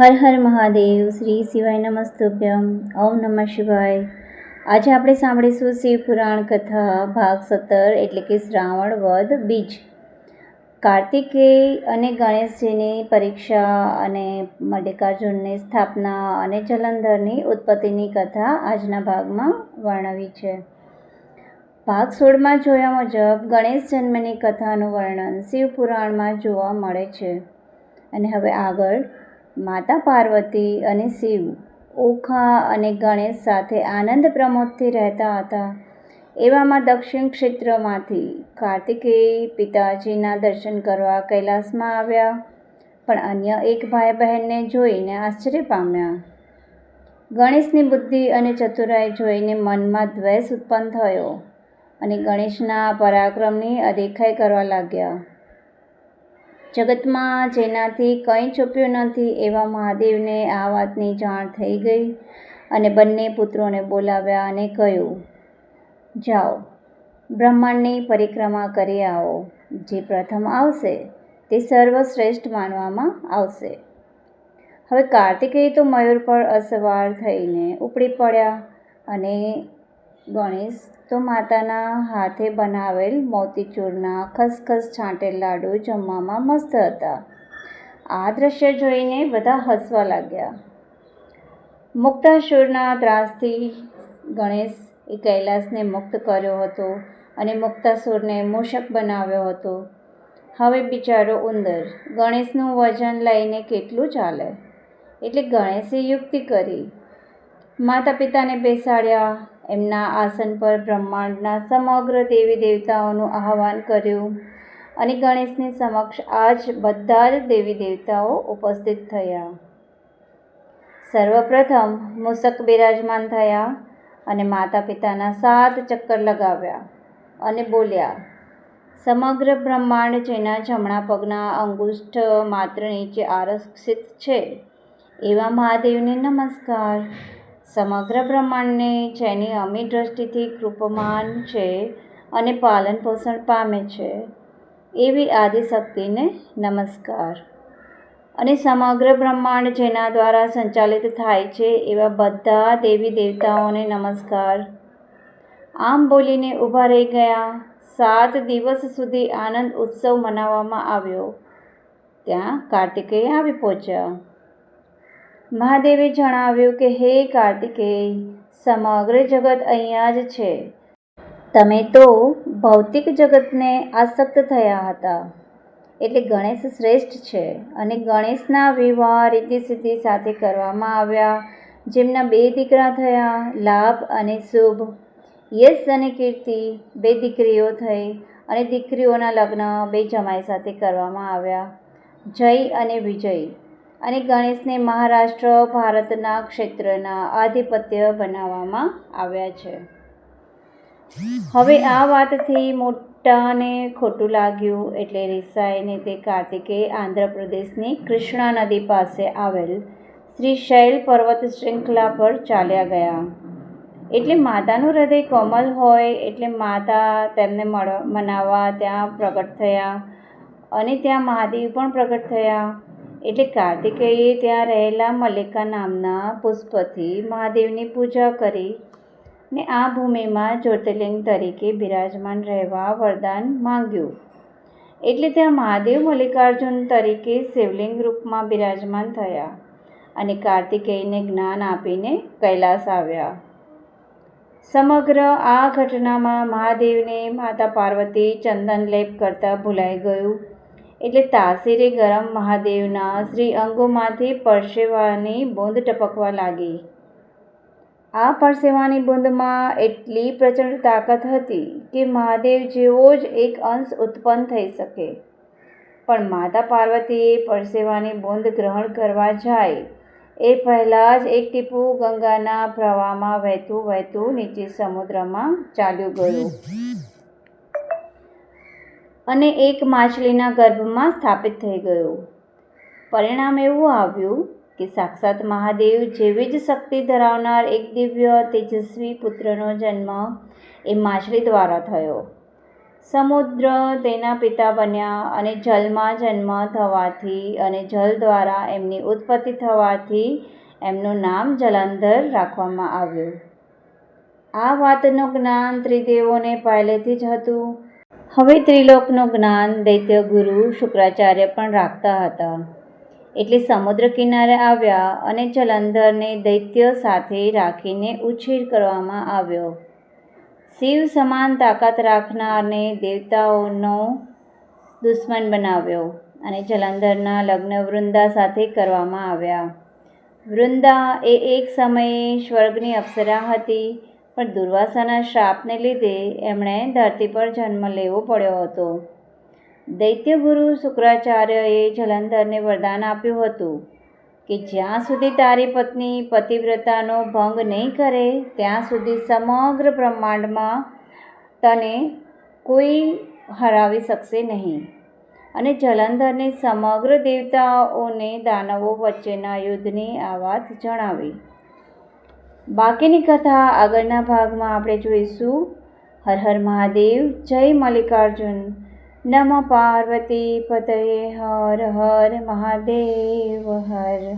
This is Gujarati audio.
હર હર મહાદેવ, શ્રી શિવાય નમસ્તુભ્યમ, ઓમ નમઃ શિવાય. આજે આપણે સાંભળીશું શિવ પુરાણ કથા, ભાગ સત્તર, એટલે કે શ્રાવણ વદ બીજ. કાર્તિકેય અને ગણેશજીની પરીક્ષા અને મલ્લિકાર્જુનની સ્થાપના અને જલંધરની ઉત્પત્તિની કથા આજના ભાગમાં વર્ણવી છે. ભાગ સોળમાં જોયા મુજબ ગણેશ જન્મની કથાનું વર્ણન શિવ પુરાણમાં જોવા મળે છે. અને હવે આગળ માતા પાર્વતી અને શિવ, ઓખા અને ગણેશ સાથે આનંદ પ્રમોદથી રહેતા હતા. એવામાં દક્ષિણ ક્ષેત્રમાંથી કાર્તિકેય પિતાજીના દર્શન કરવા કૈલાસમાં આવ્યા, પણ અન્ય એક ભાઈ બહેનને જોઈને આશ્ચર્ય પામ્યા. ગણેશની બુદ્ધિ અને ચતુરાઈ જોઈને મનમાં દ્વેષ ઉત્પન્ન થયો અને ગણેશના પરાક્રમની અદેખાઈ કરવા લાગ્યા. જગતમાં જેનાથી કંઈ છુપ્યું નથી એવા મહાદેવને આ વાતની જાણ થઈ ગઈ અને બંને પુત્રોને બોલાવ્યા અને કહ્યું, જાઓ, બ્રહ્માંડની પરિક્રમા કરી આવો. જે પ્રથમ આવશે, તે સર્વશ્રેષ્ઠ માનવામાં આવશે. હવે કાર્તિકેય તો મયુર પર અસવાર થઈને ઉપડી પડ્યા અને ગણેશ, તો માતાના હાથે બનાવેલ મોતીચૂરના ખસખસ છાંટેલ લાડુ જમવામાં મસ્ત હતા. આ દ્રશ્ય જોઈને બધા હસવા લાગ્યા. મુક્તાસુરના ત્રાસથી ગણેશ એ કૈલાસને મુક્ત કર્યો હતો અને મુક્તાસુરને મૂષક બનાવ્યો હતો. હવે બિચારો ઉંદર, ગણેશનું વજન લઈને કેટલું ચાલે? એટલે ગણેશે યુક્તિ કરી. માતા પિતાને બેસાડ્યા એમના આસન પર બ્રહ્માંડના સમગ્ર દેવી દેવતાઓનું આહ્વાન કર્યું અને ગણેશની સમક્ષ આજ બધા જ દેવી દેવતાઓ ઉપસ્થિત થયા. સર્વપ્રથમ મૂષક બિરાજમાન થયા અને માતા પિતાના સાત ચક્કર લગાવ્યા અને બોલ્યા, સમગ્ર બ્રહ્માંડ જેના જમણા પગના અંગુષ્ઠ માત્ર નીચે આરક્ષિત છે, એવા મહાદેવને નમસ્કાર. સમગ્ર બ્રહ્માંડને, જેની અમી દ્રષ્ટિથી કૃપમાન છે અને પાલન પોષણ પામે છે, એવી આદિશક્તિને નમસ્કાર. અને સમગ્ર બ્રહ્માંડ જેના દ્વારા સંચાલિત થાય છે, એવા બધા દેવી દેવતાઓને નમસ્કાર. આમ બોલીને ઊભા રહી ગયા. સાત દિવસ સુધી આનંદ ઉત્સવ મનાવવામાં આવ્યો. ત્યાં કાર્તિકેય આવી પહોંચ્યા. મહાદેવે જણાવ્યું કે, હે કાર્તિકેય, સમગ્ર જગત અહીંયા જ છે. તમે તો ભૌતિક જગતને આસક્ત થયા હતા. એટલે ગણેશ શ્રેષ્ઠ છે અને ગણેશના વિવાહ રીતિ સાથે કરવામાં આવ્યા. જેમના બે દીકરા થયા, લાભ અને શુભ. યશ અને કીર્તિ, બે દીકરીઓ થઈ અને દીકરીઓના લગ્ન બે જમાઈ સાથે કરવામાં આવ્યા. જય અને વિજય. અને ગણેશને મહારાષ્ટ્ર ભારતના ક્ષેત્રના આધિપત્ય બનાવવામાં આવ્યા છે. હવે આ વાતથી મોટાને ખોટું લાગ્યું એટલે રિસાઈને તે કાર્તિકે આંધ્રપ્રદેશની કૃષ્ણા નદી પાસે આવેલ શ્રી શૈલ પર્વત શૃંખલા પર ચાલ્યા ગયા. એટલે માતાનું હૃદય કોમલ હોય એટલે માતા તેમને મળ, મનાવવા ત્યાં પ્રગટ થયા અને ત્યાં મહાદેવ પણ પ્રગટ થયા. એટલે કાર્તિકેયે ત્યાં રહેલા મલ્લિકા નામના પુષ્પથી મહાદેવની પૂજા કરી ને આ ભૂમિમાં જ્યોતિર્લિંગ તરીકે બિરાજમાન રહેવા વરદાન માંગ્યું. એટલે ત્યાં મહાદેવ મલ્લિકાર્જુન તરીકે શિવલિંગ રૂપમાં બિરાજમાન થયા અને કાર્તિકેયને જ્ઞાન આપીને કૈલાસ આવ્યા. સમગ્ર આ ઘટનામાં મહાદેવને માતા પાર્વતી ચંદન લેપ કરતાં ભૂલાઈ ગયું. એટલે તાસીરે ગરમ મહાદેવના શ્રી અંગોમાંથી પરસેવાની બૂંદ ટપકવા લાગી. આ પરસેવાની બૂંદમાં એટલી પ્રચંડ તાકાત હતી કે મહાદેવ જેવો જ એક અંશ ઉત્પન્ન થઈ શકે. પણ માતા પાર્વતીએ પરસેવાની બૂંદ ગ્રહણ કરવા જાય, એ પહેલાં જ એક ટીપું ગંગાના પ્રવાહમાં વહેતું વહેતું નીચે સમુદ્રમાં ચાલ્યું ગયું. અને એક માછલીના ગર્ભમાં સ્થાપિત થઈ ગયું. પરિણામ એવું આવ્યું કે સાક્ષાત મહાદેવ જેવી જ શક્તિ ધરાવનાર એક દિવ્ય, તેજસ્વી પુત્રનો જન્મ એ માછલી દ્વારા થયો. સમુદ્ર તેના પિતા બન્યા અને જલમાં જન્મ થવાથી અને જલ દ્વારા એમની ઉત્પત્તિ થવાથી એમનું નામ જલંધર રાખવામાં આવ્યું. આ વાતનું જ્ઞાન ત્રિદેવોને પહેલેથી જ હતું. હવે ત્રિલોકનું જ્ઞાન દૈત્ય ગુરુ શુક્રાચાર્ય પણ રાખતા હતા. એટલે સમુદ્ર કિનારે આવ્યા અને જલંધરને દૈત્ય સાથે રાખીને ઉછેર કરવામાં આવ્યો. શિવ સમાન તાકાત રાખનારને દેવતાઓનો દુશ્મન બનાવ્યો અને જલંધરના લગ્ન વૃંદા સાથે કરવામાં આવ્યા. વૃંદા એ એક સમયે સ્વર્ગની અપ્સરા હતી. પણ દુર્વાસાના શ્રાપને લીધે એમણે ધરતી પર જન્મ લેવો પડ્યો હતો. દૈત્યગુરુ શુક્રાચાર્યએ જલંધરને વરદાન આપ્યું હતું કે જ્યાં સુધી તારી પત્ની પતિવ્રતાનો ભંગ નહીં કરે, ત્યાં સુધી સમગ્ર બ્રહ્માંડમાં તને કોઈ હરાવી શકશે નહીં. અને જલંધરને સમગ્ર દેવતાઓને દાનવો વચ્ચેના યુદ્ધની આ વાત જણાવી. બાકીની કથા આગળના ભાગમાં આપણે જોઈશું. હર હર મહાદેવ, જય મલ્લિકાર્જુન. નમ પાર્વતી પતયે હર હર મહાદેવ, હર.